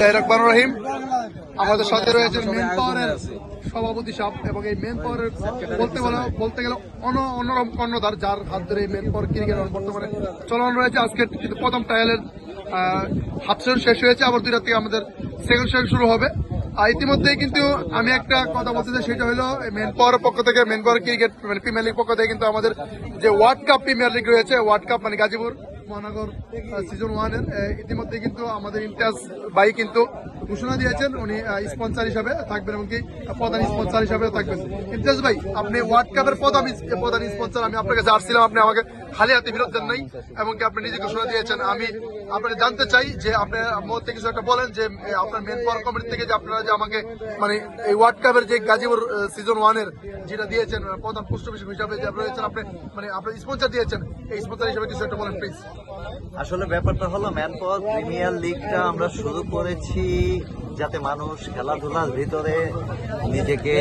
রহমান রহিম, আমাদের সাথে রয়েছেন মেন পাওয়ারের সভাপতি সাহেব এবং এই মেন পাওয়ারের বলতে গেলে বলতে গেলে অন, অন্যরকম কর্ণধার যার হাত ধরে মেন পাওয়ার ক্রিকেট বর্তমানে চলমান রয়েছে। আজকে কিন্তু প্রথম ট্রায়ালের হাফ সেশন শেষ হয়েছে। আবার দুইটা থেকে আমাদের সেকেন্ড সেশন শুরু হবে। আর ইতিমধ্যেই কিন্তু আমি একটা কথা বলতে চাই, সেটা হলো মেন পাওয়ারের পক্ষ থেকে man power cricket premier league পক্ষ থেকে কিন্তু আমাদের যে ওয়ার্ল্ড কাপ প্রিমিয়ার লিগ রয়েছে ওয়ার্ল্ড কাপ মানে গাজীপুর। মহানগর সিজন ওয়ানের ইতিমধ্যে কিন্তু আমাদের ইমতিয়াজ ভাই কিন্তু ঘোষণা দিয়েছেন, উনি স্পন্সর হিসাবে থাকবেন এমনকি প্রধান স্পন্সর হিসাবে থাকবেন। ইমতিয়াজ ভাই, আপনি ওয়ার্ল্ড কাপের প্রধান প্রধান স্পন্সর আমি আপনার কাছে আসছিলাম, আপনি আমাকে খালি হাতে ফেরত দেন নাই এবং কি আপনি নিজে ঘোষণা দিয়েছেন। আমি আপনাকে জানতে চাই যে আপনি মধ্যে কিছু একটা বলেন যে আপনার মেন পাওয়ার কমিটি থেকে যে আপনারা যে আমাকে মানে এই ওয়ার্ল্ড কাপের যে গাজীপুর সিজন ওয়ানের যেটা দিয়েছেন প্রধান পুষ্টবিষয় হিসাবে যে রয়েছেন আপনি মানে আপনার স্পন্সর দিয়েছেন, এই স্পন্সর হিসাবে কিছু একটা বলেন প্লিজ আসলে ব্যাপারটা হলো ম্যান পাওয়ার প্রিমিয়ার লিগটা আমরা শুরু করেছি যাতে মানুষ খেলাধুলার ভিতরে নিজেকে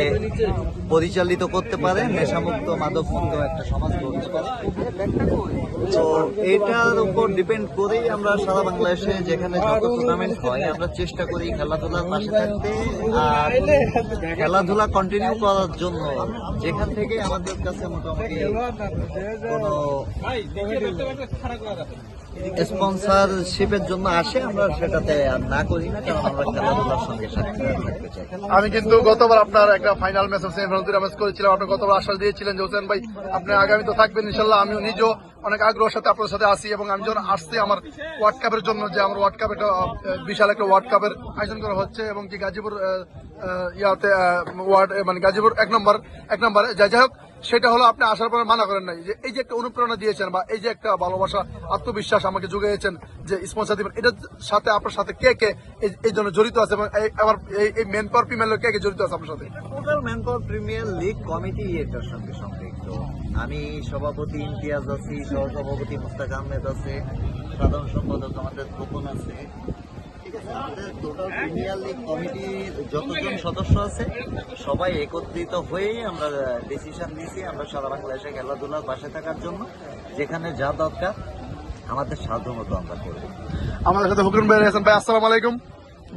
পরিচালিত করতে পারে, নেশামুক্ত মাদকমুক্ত একটা সমাজ গড়তে পারে। তো এটার উপর ডিপেন্ড করেই আমরা সারা বাংলাদেশে যেখানে যত টুর্নামেন্ট হয়, আমরা চেষ্টা করি খেলাধুলার পাশে থাকতে। আর খেলাধুলা কন্টিনিউ করার জন্য যেখান থেকে আমাদের কাছে মোটামুটি কোনো স্পন্সরশিপের জন্য আসে, আমরা সেটাতে না করি না কারণ আমরা খেলাধুলার সঙ্গে আমি কিন্তু গতবার আপনার একটা ফাইনাল ম্যাচ সেমিফাইনাল ম্যাচ করেছিলাম, আপনি গতবার আশ্বাস দিয়েছিলেন যে হোসেন ভাই, আপনি আগামী তো থাকবেন ইনশাল্লাহ আমিও নিজেও অনেক আগ্রহের সাথে আপনার সাথে আসি এবং আমি যখন আসছি আমার ওয়ার্ল্ড কাপের জন্য, যে আমার ওয়ার্ল্ড কাপ একটা বিশাল একটা ওয়ার্ল্ড কাপের আয়োজন করা হচ্ছে এবং কি গাজীপুর ইয়াতে ওয়ার্ড মানে গাজীপুর এক নম্বর, এক নম্বরে। যাই যাই হোক সেটা হলো আপনি আসার পরে মানা করেন নাই যে এই যে একটা অনুপ্রেরণা দিয়েছেন বা এই যে একটা ভালোবাসা, আত্মবিশ্বাস আমাকে যুগিয়েছেন যে স্পন্সর দিবেন এটার সাথে আপনার সাথে কে কে এই- জন্য জড়িত আছে এবং আমার এই- মেন পাওয়ার ফিমেল কে কে জড়িত আছে আপনার সাথে? Total man power premier league committee এটার সঙ্গে সম্পৃক্ত। আমি সভাপতি ইমতিয়াজ আছি, সহসভাপতি মুস্তাক আহমেদ আছে, সাধারণ সম্পাদক আমাদের গোপন আছে। আমাদের টোটাল কমিটির যতজন সদস্য আছে, সবাই একত্রিত হয়েই আমরা ডিসিশন নিয়েছি। আমরা সারা বাংলাদেশে খেলাধুলার পাশে থাকার জন্য। যেখানে যা দরকার, আমাদের সাধ্যমতো আমরা করব আমাদের সাথে হুকুম ভাই আছেন। ভাই, আসসালামু আলাইকুম।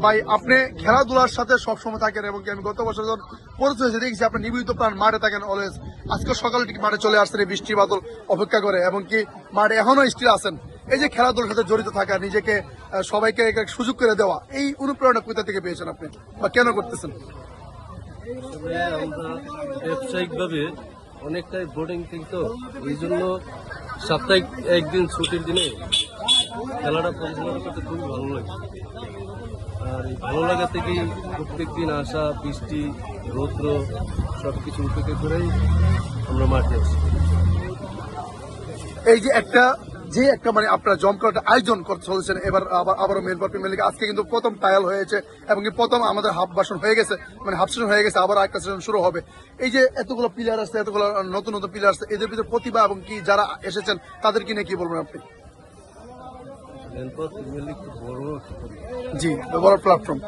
ভাই, আপনি খেলাধুলার সাথে সবসময় থাকেন এবং আমি গত বছর যখন পরিচয় হয়েছে দেখছি আপনি নিবেদিত প্রাণ মাঠে থাকেন অলওয়েজ আজকে সকালে ঠিক মাঠে চলে আসছেন বৃষ্টি বাদল অপেক্ষা করে এবং কি মাঠে এখনও স্টিল আছেন। এই যে খেলাধুলার সাথে জড়িত থাকা নিজেকে সবাইকে এক এক সুযোগ করে দেওয়া এই অনুপ্রেরণা কোথা থেকে পেয়েছেন আপনি? বা কেন করতেছেন? ব্যবসায়িকভাবে অনেকটাই বোর্ডিং থাকি তো এই জন্য সাপ্তাহিক একদিন ছুটির দিনে খেলাটা পরিচালনা করতে খুবই ভালো লাগে। আর এই ভালো লাগা থেকেই প্রত্যেক দিন আসা বৃষ্টি রৌদ্র সব কিছু উপেক্ষা করেই আমরা মাঠে আসি। এই যে একটা যে একটা মানে আপনার জমকাট আয়োজন করতে চলেছেন, এবার আবার আবারও মেলবার প্রিমিয়ার লিগে আজকে কিন্তু প্রথম টায়াল হয়েছে এবং প্রথম আমাদের হাফ বাসন হয়ে গেছে মানে হাফ সেশন হয়ে গেছে, আবার একটা সেশন শুরু হবে। এই যে এতগুলো প্লেয়ার আসছে, এতগুলো নতুন নতুন প্লেয়ার আসছে, এদের ভিতরে প্রতিভা এবং কি যারা এসেছেন তাদের কিনে কি বলবেন আপনি? এরপর প্রিমিয়ার লিগ বড় জি বড় প্ল্যাটফর্ম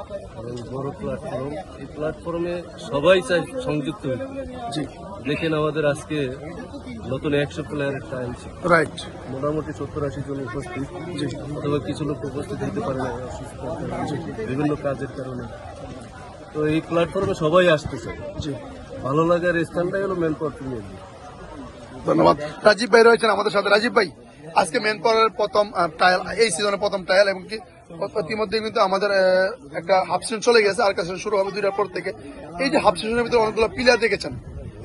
বড় প্ল্যাটফর্ম এই প্ল্যাটফর্মে সবাই চাই সংযুক্ত হইতে জি। দেখেন আমাদের আজকে নতুন একশো প্লেয়ারের টাইম রাইট মোটামুটি সত্তর আশি জন উপস্থিত। অথবা কিছু লোক উপস্থিত হতে পারে না কারণে, বিভিন্ন কাজের কারণে। তো এই প্ল্যাটফর্মে সবাই আসতেছে জি। ভালো লাগার স্থানটাই হলো মেন পাওয়ার ধন্যবাদ। রাজীব ভাই রয়েছেন আমাদের সাথে। রাজীব ভাই। আজকে মেন পাওয়ারের প্রথম ট্রায়াল এই সিজনের প্রথম ট্রায়াল এবং কি, ইতিমধ্যে কিন্তু আমাদের একটা হাফ সিজন চলে গেছে, আর season শুরু হবে দুইটার পর থেকে। এই যে হাফ সিজনের ভিতরে অনেকগুলো প্লেয়ার দেখেছেন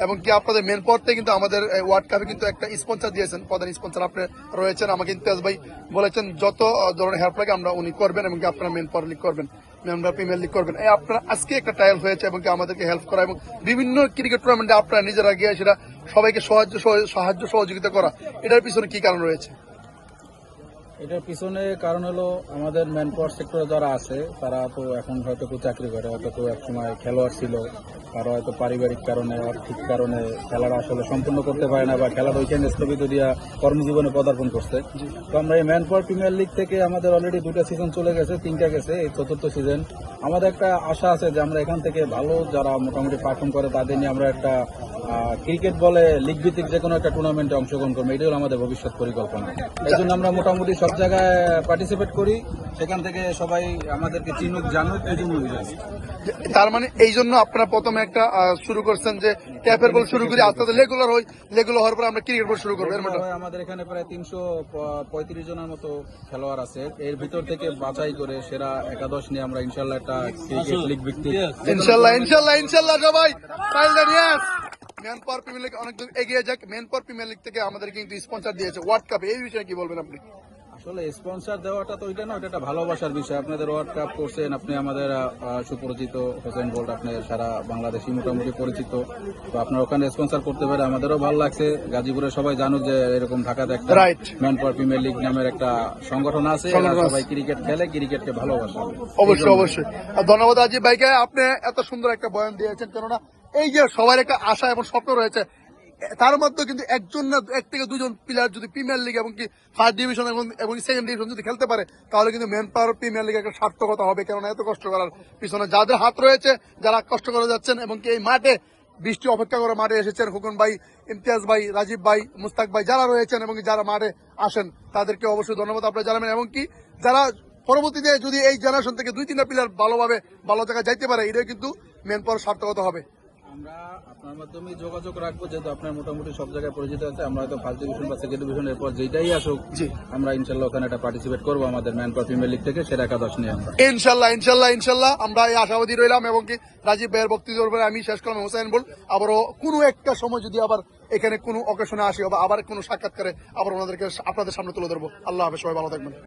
এবং কি আপনাদের মেন পাওয়ার থেকে কিন্তু আমাদের ওয়ার্ল্ড কাপে কিন্তু একটা স্পন্সর দিয়েছেন, প্রধান স্পন্সর আপনি রয়েছেন, আমাকে ইমতিয়াজ ভাই বলেছেন, যত ধরনের হেল্প লাগে আমরা উনি করবেন এবং কি আপনারা মেন পাওয়ার লিগ করবেন মেম্বার প্রিমিয়ার লিগ করবেন। এই আপনারা, আজকে একটা ট্রায়াল হয়েছে এবং কি আমাদেরকে হেল্প করা এবং বিভিন্ন ক্রিকেট টুর্নামেন্টে আপনারা নিজেরা গিয়ে সেটা সবাইকে সাহায্য সাহায্য সহযোগিতা করা, এটার পিছনে কি কারণ রয়েছে? এটার পিছনে কারণ হলো আমাদের ম্যান পাওয়ার সেক্টরে যারা আছে তারা তো এখন হয়তো কেউ চাকরি করে হয়তো কেউ এক সময় খেলোয়াড় ছিল কারও হয়তো পারিবারিক কারণে আর্থিক কারণে খেলাটা আসলে সম্পূর্ণ করতে পারে না বা খেলাটা ওইখানে স্থগিত দিয়া কর্মজীবনে পদার্পণ করছে। তো আমরা এই ম্যান পাওয়ার প্রিমিয়ার লিগ থেকে আমাদের অলরেডি দুটা সিজন চলে গেছে তিনটা গেছে এই চতুর্থ সিজন আমাদের একটা আশা আছে যে আমরা এখান থেকে ভালো যারা মোটামুটি পারফর্ম করে তাদের নিয়ে আমরা একটা ক্রিকেট বলে লিগ ভিত্তিক যে কোনো একটা টুর্নামেন্টে অংশগ্রহণ করব এটাই হলো আমাদের ভবিষ্যৎ পরিকল্পনা। এই জন্য আমরা মোটামুটি সব জায়গায় পার্টিসিপেট করি সেখান থেকে সবাই আমাদেরকে চিনুক জানুক এই জন্য তার মানে এই জন্য আপনারা প্রথমে একটা শুরু করছেন যে ট্যাপের বল শুরু করে আস্তে আস্তে লেগুলার হই লেগুলার হওয়ার পর আমরা ক্রিকেট বল শুরু করব এর মানে আমাদের এখানে প্রায় তিনশো পঁয়ত্রিশ জনের মতো খেলোয়াড় আছে। এর ভিতর থেকে বাছাই করে সেরা একাদশ নিয়ে আমরা ইনশাল্লাহ একটা ক্রিকেট লিগ ভিত্তিক ইনশাল্লাহ ইনশাল্লাহ ইনশাল্লাহ সবাই। ম্যান পাওয়ার প্রিমিয়ার লিগ অনেক দূর এগিয়ে যাক। ম্যান পাওয়ার প্রিমিয়ার লিগ থেকে আমাদের কিন্তু স্পন্সর দিয়েছে ওয়ার্ল্ড কাপ এই বিষয়ে কি বলবেন আপনি? আসলে স্পন্সর দেওয়াটা তো ওইটা না একটা ভালোবাসার বিষয়। আপনাদের ওয়ার্ল্ড কাপ করছেন আপনি আমাদের সুপরিচিত হোসেন বোল্ট আপনি সারা বাংলাদেশি মোটামুটি পরিচিত। তো আপনার ওখানে স্পন্সর করতে পারে আমাদেরও ভালো লাগছে। গাজীপুরে সবাই জানুক যে এরকম ঢাকাতে একটা ম্যান পাওয়ার প্রিমিয়ার লিগ নামের একটা সংগঠন আছে। সবাই ক্রিকেট খেলে ক্রিকেটকে ভালোবাসে। অবশ্যই অবশ্যই। ধন্যবাদ আজিব ভাইকে আপনি এত সুন্দর একটা বয়ান দিয়েছেন কেননা এই যে সবার একটা আশা এবং স্বপ্ন রয়েছে তার মধ্যে কিন্তু একজন না এক থেকে দুজন প্লেয়ার যদি প্রিমিয়ার লিগ এবং কি ফার্স্ট ডিভিশন এবং এবং সেকেন্ড ডিভিশন যদি খেলতে পারে, তাহলে কিন্তু মেন পাওয়ার প্রিমিয়ার লিগে একটা সার্থকতা হবে। কেননা এত কষ্ট করার পিছনে যাদের হাত রয়েছে, যারা কষ্ট করে যাচ্ছেন এবং কি এই মাঠে বৃষ্টি অপেক্ষা করে মাঠে এসেছেন হুকুন ভাই, ইমতিয়াজ ভাই, রাজীব ভাই, মুস্তাক ভাই যারা রয়েছেন এবং যারা মাঠে আসেন, তাদেরকে অবশ্যই ধন্যবাদ। আপনারা জানাবেন এবং কি যারা পরবর্তীতে যদি এই জেনারেশন থেকে দুই তিনটা প্লেয়ার ভালোভাবে ভালো জায়গায় যাইতে পারে, এটাই কিন্তু মেন পাওয়ার সার্থকতা হবে। আমরা আপনার মাধ্যমে যোগাযোগ রাখব যেহেতু আপনার মোটামুটি সব জায়গায় পরিচিত আছে আমরা হয়তো ফার্স্ট ডিভিশন বা সেকেন্ড ডিভিশনের পর যেটাই আসুক। আমরা ইনশাল্লাহ ওখানে একটা পার্টিসিপেট করব আমাদের ম্যান পাওয়ার প্রিমিয়ার লিগ থেকে সেরা একাদশ নিয়ে আমরা। ইনশাল্লাহ ইনশাল্লাহ ইনশাল্লাহ আমরা এই আশাবাদী রইলাম এবং কি রাজীব ভাইয়ের বক্তব্যের উপরে আমি শেষ করলাম হোসেন বল আবারও কোনো একটা সময় যদি আবার এখানে কোনো অকেশনে আসি বা আবার কোনো সাক্ষাৎকারে আবার ওনাদেরকে আপনাদের সামনে তুলে ধরবো। আল্লাহ হাফেজ সবাই ভালো থাকবেন।